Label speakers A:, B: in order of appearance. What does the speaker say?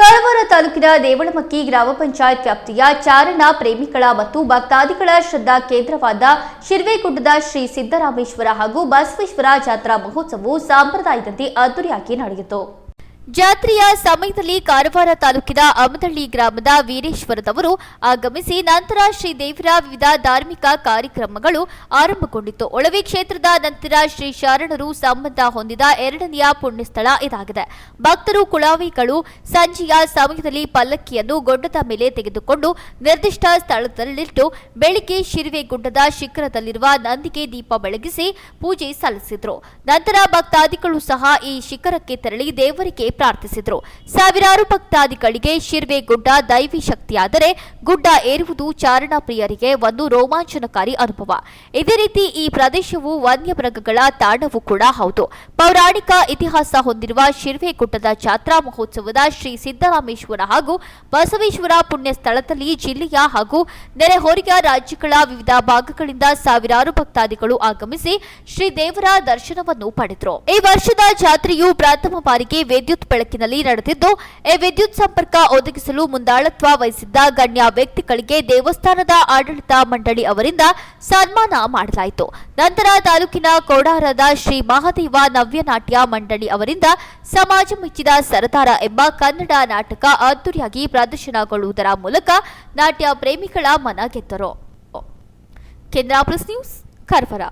A: ಕಾರವಾರ ತಾಲೂಕಿನ ದೇವಳಮಕ್ಕಿ ಗ್ರಾಮ ಪಂಚಾಯತ್ ವ್ಯಾಪ್ತಿಯ ಚಾರಣ ಪ್ರೇಮಿಗಳ ಮತ್ತು ಭಕ್ತಾದಿಗಳ ಶ್ರದ್ಧಾ ಕೇಂದ್ರವಾದ ಶಿರ್ವೇಗುಡ್ಡದ ಶ್ರೀ ಸಿದ್ದರಾಮೇಶ್ವರ ಹಾಗೂ ಬಸವೇಶ್ವರ ಜಾತ್ರಾ ಮಹೋತ್ಸವವು ಸಂಪ್ರದಾಯದಂತೆ ಅದ್ದೂರಿಯಾಗಿ ನಡೆಯಿತು. ಜಾತ್ರೆಯ ಸಮಯದಲ್ಲಿ ಕಾರವಾರ ತಾಲೂಕಿನ ಅಮದಳ್ಳಿ ಗ್ರಾಮದ ವೀರೇಶ್ವರದವರು ಆಗಮಿಸಿ ನಂತರ ಶ್ರೀ ದೇವರ ವಿವಿಧ ಧಾರ್ಮಿಕ ಕಾರ್ಯಕ್ರಮಗಳು ಆರಂಭಗೊಂಡಿತು ಒಳವೆ ಕ್ಷೇತ್ರದ ನಂತರ ಶ್ರೀ ಶರಣರು ಸಂಬಂಧ ಹೊಂದಿದ ಎರಡನೆಯ ಪುಣ್ಯಸ್ಥಳ ಇದಾಗಿದೆ. ಭಕ್ತರು, ಕುಳಾವಿಗಳು ಸಂಜೆಯ ಸಮಯದಲ್ಲಿ ಪಲ್ಲಕ್ಕಿಯನ್ನು ಗೊಡ್ಡದ ಮೇಲೆ ತೆಗೆದುಕೊಂಡು ನಿರ್ದಿಷ್ಟ ಸ್ಥಳದಲ್ಲಿಟ್ಟು ಬೆಳಿಗ್ಗೆ ಶಿರಿವೆಗುಡ್ಡದ ಶಿಖರದಲ್ಲಿರುವ ನಂದಿಗೆ ದೀಪ ಬೆಳಗಿಸಿ ಪೂಜೆ ಸಲ್ಲಿಸಿದರು. ನಂತರ ಭಕ್ತಾದಿಗಳು ಸಹ ಈ ಶಿಖರಕ್ಕೆ ತೆರಳಿ ದೇವರಿಗೆ ಪ್ರಾರ್ಥಿಸಿದ್ರು. ಸಾವಿರಾರು ಭಕ್ತಾದಿಗಳಿಗೆ ಶಿರ್ವೆ ಗುಡ್ಡ ದೈವಿ ಶಕ್ತಿಯಾದರೆ ಗುಡ್ಡ ಏರುವುದು ಚಾರಣ ಪ್ರಿಯರಿಗೆ ಒಂದು ರೋಮಾಂಚನಕಾರಿ ಅನುಭವ. ಇದೇ ರೀತಿ ಈ ಪ್ರದೇಶವು ವನ್ಯಮೃಗಗಳ ತಾಣವೂ ಕೂಡ ಹೌದು. ಪೌರಾಣಿಕ ಇತಿಹಾಸ ಹೊಂದಿರುವ ಶಿರ್ವೆ ಗುಡ್ಡದ ಜಾತ್ರಾ ಮಹೋತ್ಸವದ ಶ್ರೀ ಸಿದ್ದರಾಮೇಶ್ವರ ಹಾಗೂ ಬಸವೇಶ್ವರ ಪುಣ್ಯ ಸ್ಥಳದಲ್ಲಿ ಜಿಲ್ಲೆಯ ಹಾಗೂ ನೆರೆಹೊರೆಯ ರಾಜ್ಯಗಳ ವಿವಿಧ ಭಾಗಗಳಿಂದ ಸಾವಿರಾರು ಭಕ್ತಾದಿಗಳು ಆಗಮಿಸಿ ಶ್ರೀ ದೇವರ ದರ್ಶನವನ್ನು ಪಡೆದರು. ಈ ವರ್ಷದ ಜಾತ್ರೆಯು ಪ್ರಥಮ ಬಾರಿಗೆ ವಿದ್ಯುತ್ ಬೆಳಕಿನಲ್ಲಿ ನಡೆದಿದ್ದು, ಈ ವಿದ್ಯುತ್ ಸಂಪರ್ಕ ಒದಗಿಸಲು ಮುಂದಾಳತ್ವ ವಹಿಸಿದ್ದ ಗಣ್ಯ ವ್ಯಕ್ತಿಗಳಿಗೆ ದೇವಸ್ಥಾನದ ಆಡಳಿತ ಮಂಡಳಿ ಅವರಿಂದ ಸನ್ಮಾನ ಮಾಡಲಾಯಿತು. ನಂತರ ತಾಲೂಕಿನ ಕೋಡಾರದ ಶ್ರೀ ಮಹಾದೇವ ನವ್ಯನಾಟ್ಯ ಮಂಡಳಿ ಅವರಿಂದ ಸಮಾಜ ಮೆಚ್ಚಿದ ಸರದಾರ ಎಂಬ ಕನ್ನಡ ನಾಟಕ ಅದ್ದೂರಿಯಾಗಿ ಪ್ರದರ್ಶನಗೊಳ್ಳುವುದರ ಮೂಲಕ ನಾಟ್ಯ ಪ್ರೇಮಿಗಳ ಮನ ಗೆದ್ದರು. ಕೇಂದ್ರ ಪ್ಲಸ್ ನ್ಯೂಸ್, ಕಾರವಾರ.